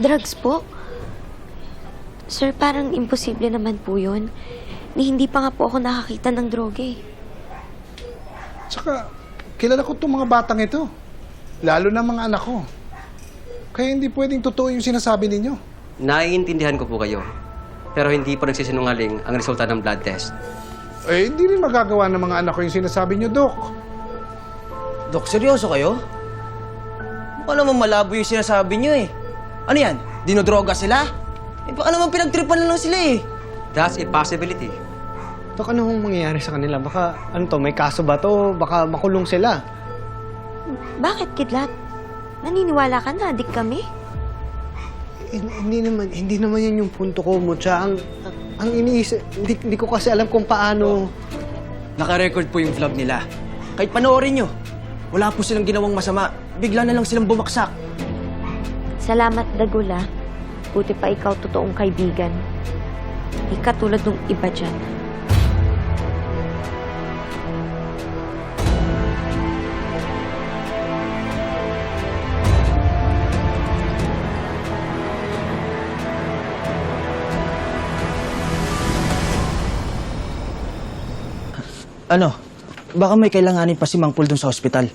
Drugs po? Sir, parang imposible naman po yun. Ni hindi pa nga po ako nakakita ng droga eh. Tsaka, kilala ko itong mga batang ito. Lalo na mga anak ko. Kaya hindi pwedeng totoo yung sinasabi ninyo. Naiintindihan ko po kayo. Pero hindi po nagsisinungaling ang resulta ng blood test. Eh, hindi rin magagawa ng mga anak ko yung sinasabi nyo, Dok. Dok, seryoso kayo? Mukha naman malabo yung sinasabi niyo eh. Ano yan? Dinodroga sila? Eh baka naman pinagtripan na lang sila eh. That's a possibility. Dok, ano hong mangyayari sa kanila? Baka, ano to, may kaso ba to? Baka makulong sila. Bakit, Kidlat? Naniniwala ka na, adik kami? Eh, hindi naman, hindi naman yan yung punto ko, Mucha. Ang, ang iniisip, hindi, hindi ko kasi alam kung paano... Naka-record po yung vlog nila. Kahit panoorin nyo, wala po silang ginawang masama. Bigla na lang silang bumaksak. Salamat, Dagula. Buti pa ikaw totoong kaibigan. Di ka tulad ng iba dyan. Ano? Baka may kailanganin pa si Mang Paul dun sa ospital.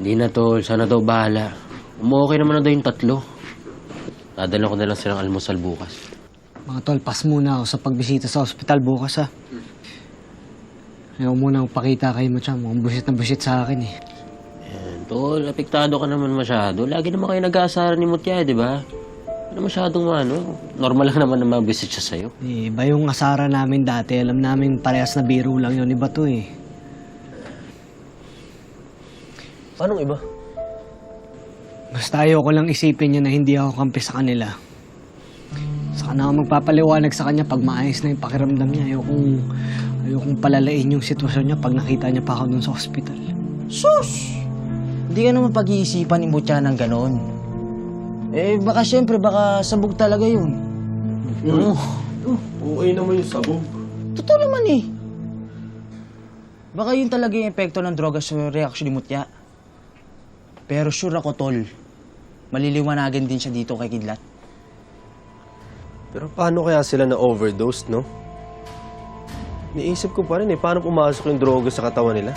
Hindi na tol, sana daw bahala. Umuokay naman na daw yung tatlo. Dadala ko na lang silang almusal bukas. Mga tol, pas muna ako sa pagbisita sa ospital bukas, ha. Ayaw muna pakita kay Mucha. Mukhang busit na busit sa akin, eh. Yan, tol, apektado ka naman masyado. Lagi naman kayo nag-aasaran ni Mutya, di ba? Ano masyadong ano, normal lang naman na mabisit siya sa'yo. Eh, iba yung asara namin dati. Alam namin parehas na biro lang yun. Iba to, eh. Anong iba? Basta ayoko lang isipin niya na hindi ako kampi sa kanila. Saka na ako magpapaliwanag sa kanya pag maayos na yung pakiramdam niya. Ayokong, ayokong palalain yung sitwasyon niya pag nakita niya pa ako dun sa ospital. Sus! Hindi ka naman pag-iisipan ni Butya ng ganon. Eh, baka syempre, baka sabog talaga yun. Oo. Okay naman yung sabog. Totoo naman eh. Baka yun talaga yung epekto ng droga sa reaksyon ni Mutya. Pero sure ako, tol. Maliliwanagan din siya dito kay Kidlat. Pero paano kaya sila na-overdose, no? Niisip ko pa rin eh, paano pumasok yung droga sa katawan nila?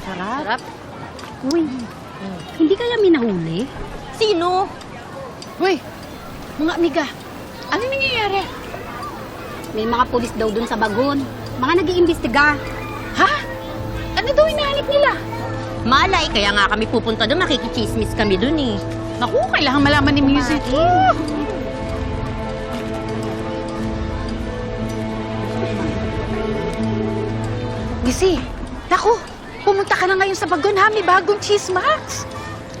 Sarap. Uy, hindi kaya may nahuli? Sino? Uy, mga amiga, ano nangyayari? May mga pulis daw dun sa bagon. Mga nag-iimbestiga. Ha? Ano daw hinahanap nila? Malay, kaya nga kami pupunta doon, makikichismis kami doon eh. Naku, kailangan malaman ni Music. Gisi, naku, pumunta ka na ngayon sa bagon ha, may bagong chismax.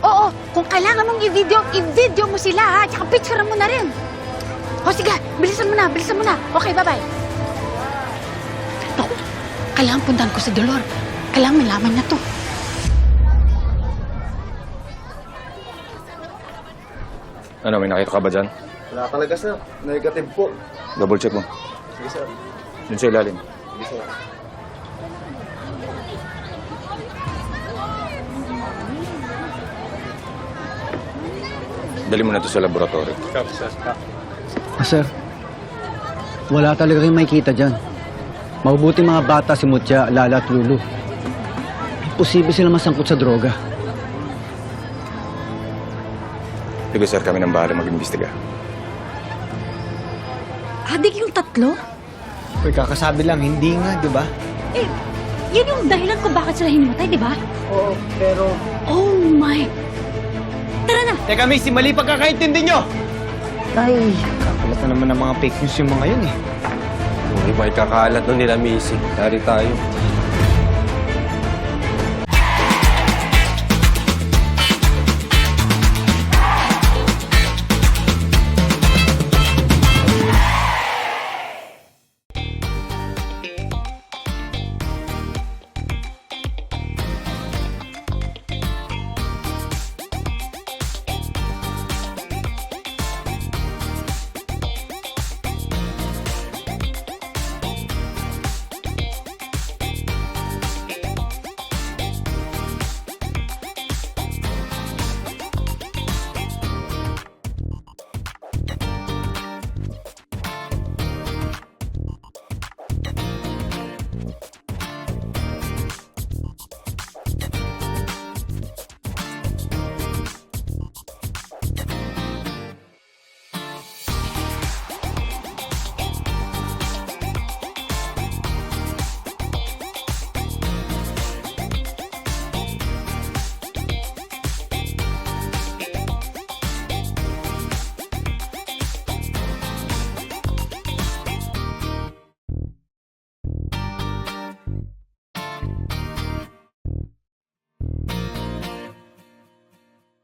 Oo, kung kailangan mong i-video, i-video mo sila ha, tsaka picture mo na rin. O sige, bilisan mo na, bilisan mo na. Okay, bye-bye. Naku, kailangan puntahan ko si Dolor. Kailangan malaman niya to. Ano, may nakita ka ba dyan? Wala talaga, sir. Negative po. Double check mo. Sige, sir. Dun sa ilalim. Sige, sir. Dali mo na to sa laboratory. Ah, sir, wala talaga kayong makikita dyan. Mabubuti mga bata si Mutya, Lala at Lulu. Imposible sila masangkot sa droga. Sige sir, kami nang bahala mag-imbestiga. Adik yung tatlo? Uy, kakasabi lang, hindi nga, di ba? Eh, yun yung dahilan kung bakit sila hinimatay, di ba? Oo, pero... Oh my! Tara na! Teka, Missy, mali pagkakaintindi nyo! Ay, kakalat na naman ng mga fake news yung mga yun eh. Yung iba ay kakalat nun nila, Missy. Dari tayo.